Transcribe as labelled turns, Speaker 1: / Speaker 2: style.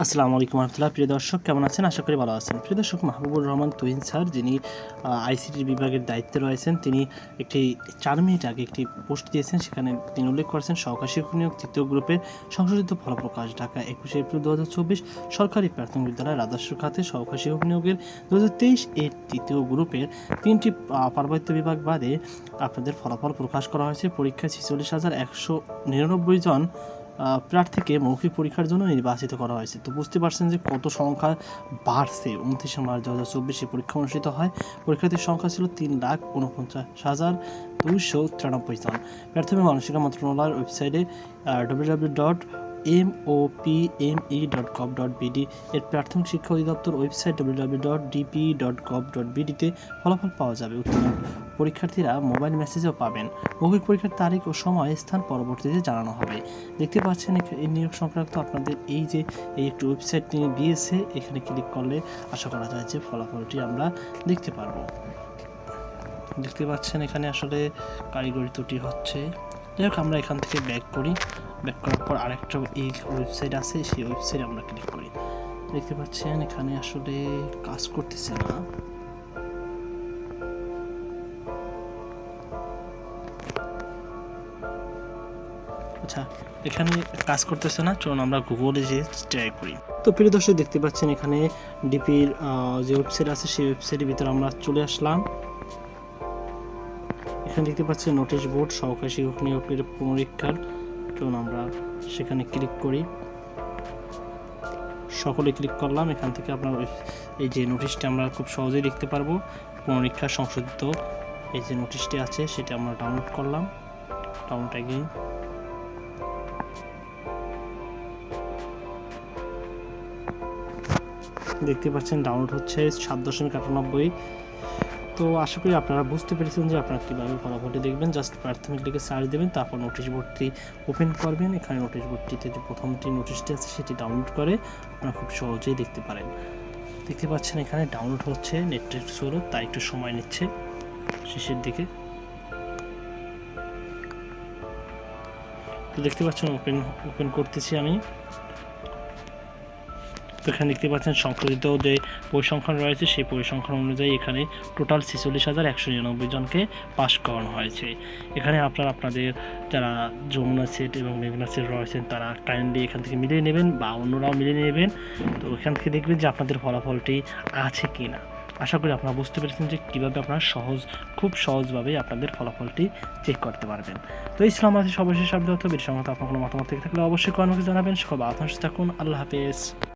Speaker 1: আসসালামু আলাইকুম রহমতুল্লাহ। প্রিয় দর্শক, কেমন আছেন? আশা করি ভালো আছেন। প্রিয় দর্শক, মাহবুবুর রহমান তুহিন স্যার, যিনি আইসিটির বিভাগের দায়িত্বে রয়েছেন, তিনি একটি চার মিনিট আগে একটি পোস্ট দিয়েছেন। সেখানে তিনি উল্লেখ করেছেন সহকারী শিক্ষক নিয়োগ তৃতীয় গ্রুপের সংশোধিত ফলপ্রকাশ, ঢাকা একুশে এপ্রিল দু হাজার চব্বিশ, সরকারি প্রাথমিক বিদ্যালয়, রাজস্ব খাতে সহকারী শিক্ষক নিয়োগের দু হাজার তেইশ এর তৃতীয় গ্রুপের তিনটি পার্বত্য বিভাগ বাদে আপনাদের ফলাফল প্রকাশ করা হয়েছে। পরীক্ষায় ছেচল্লিশ হাজার একশো নিরানব্বই জন প্রার্থীকে মৌখিক পরীক্ষার জন্য নির্বাচিত করা হয়েছে। তো বুঝতে পারছেন যে কত সংখ্যা বাড়ছে। উনত্রিশে মার্চ দু হাজার চব্বিশে পরীক্ষা অনুষ্ঠিত হয়। পরীক্ষার্থীর সংখ্যা ছিল তিন লাখ উনপঞ্চাশ হাজার দুইশো তিরানব্বই জন। প্রাথমিক মানসিকা মন্ত্রণালয়ের ওয়েবসাইটে W dot M O P M E dot gov dot BD এর প্রাথমিক শিক্ষা অধিদপ্তর website W W dot DP dot gov dot বিডিতে ফলাফল পাওয়া যাবে। উত্তীর্ণ পরীক্ষার্থীরা মোবাইল মেসেজও পাবেন। মৌখিক পরীক্ষার তারিখ ও সময়, স্থান পরবর্তীতে জানানো হবে। দেখতে পাচ্ছেন এই নিয়োগ সংক্রান্ত আপনাদের এই যে, এই একটি ওয়েবসাইট তিনি দিয়েছে এখানে ক্লিক করলে আশা করা যায় যে ফলাফলটি আমরা দেখতে পারব। দেখতে পাচ্ছেন এখানে আসলে কারিগরি ত্রুটি হচ্ছে। যাই হোক, আমরা এখান থেকে ব্যাক করি। ব্যাক করার পর আরেকটা এই ওয়েবসাইট আছে, সেই ওয়েবসাইটে আমরা ক্লিক করি। দেখতে পাচ্ছেন, এখানে আসলে কাজ করতেছে না। আচ্ছা এখানে কাজ করতেছে না, চলুন আমরা গুগলে যে ট্রাই করি। তো প্রিয় দর্শক, দেখতে পাচ্ছেন এখানে ডিপির যে ওয়েবসাইট আছে, সেই ওয়েবসাইটের ভিতরে আমরা চলে আসলাম। এখানে দেখতে পাচ্ছেন নোটিশ বোর্ড সহকারী শিক্ষক নিয়োগের পুনরীক্ষার চলুন আমরা সেখানে ক্লিক করি। সকলে ক্লিক করলাম, এখান থেকে আপনার এই যে নোটিশটি আমরা খুব সহজেই দেখতে পারব। পুনরীক্ষা সংশোধিত এই যে নোটিশটি আছে, সেটা আমরা ডাউনলোড করলাম। ডাউনলোড এগেইন দেখতে পাচ্ছেন ডাউনলোড হচ্ছে সাত দশমিক আটানব্বই। তো আশা করি আপনারা বুঝতে পেরেছেন যে আপনারা কীভাবে ফলাফলটি দেখবেন। জাস্ট প্রাথমিক লিখে সার্চ দেবেন, তারপর নোটিশ বোর্ডটি ওপেন করবেন। এখানে নোটিশ বোর্ডটিতে যে প্রথমটি নোটিশটি আছে, সেটি ডাউনলোড করে আপনারা খুব সহজেই দেখতে পারেন। দেখতে পাচ্ছেন এখানে ডাউনলোড হচ্ছে একটু স্লো তাই একটু সময় নিচ্ছে শেষের দিকে। তো দেখতে পাচ্ছেন ওপেন ওপেন করতেছি আমি। তো এখানে দেখতে পাচ্ছেন সংশোধিত যে পরিসংখ্যান রয়েছে, সেই পরিসংখ্যান অনুযায়ী এখানে টোটাল ছেচল্লিশ হাজার একশো নিরানব্বই জনকে পাশ করানো হয়েছে। এখানে আপনারা, আপনাদের যারা যমুনা সেট এবং মেঘনা সেট রয়েছেন, তারা কাইন্ডলি এখান থেকে মিলিয়ে নেবেন বা অন্যরাও মিলিয়ে নেবেন। তো এখান থেকে দেখবেন যে আপনাদের ফলাফলটি আছে কি না আশা করি আপনারা বুঝতে পেরেছেন যে কীভাবে আপনারা সহজ, খুব সহজভাবে আপনাদের ফলাফলটি চেক করতে পারবেন। তো ইসলাম আছে সর্বশেষ শব্দ বেশি সংক্রান্ত আপনার কোনো মতামত থেকে থাকলে অবশ্যই কর্মকে জানাবেন। সকল আত্মসুস্থ থাকুন। আল্লাহ হাফেজ।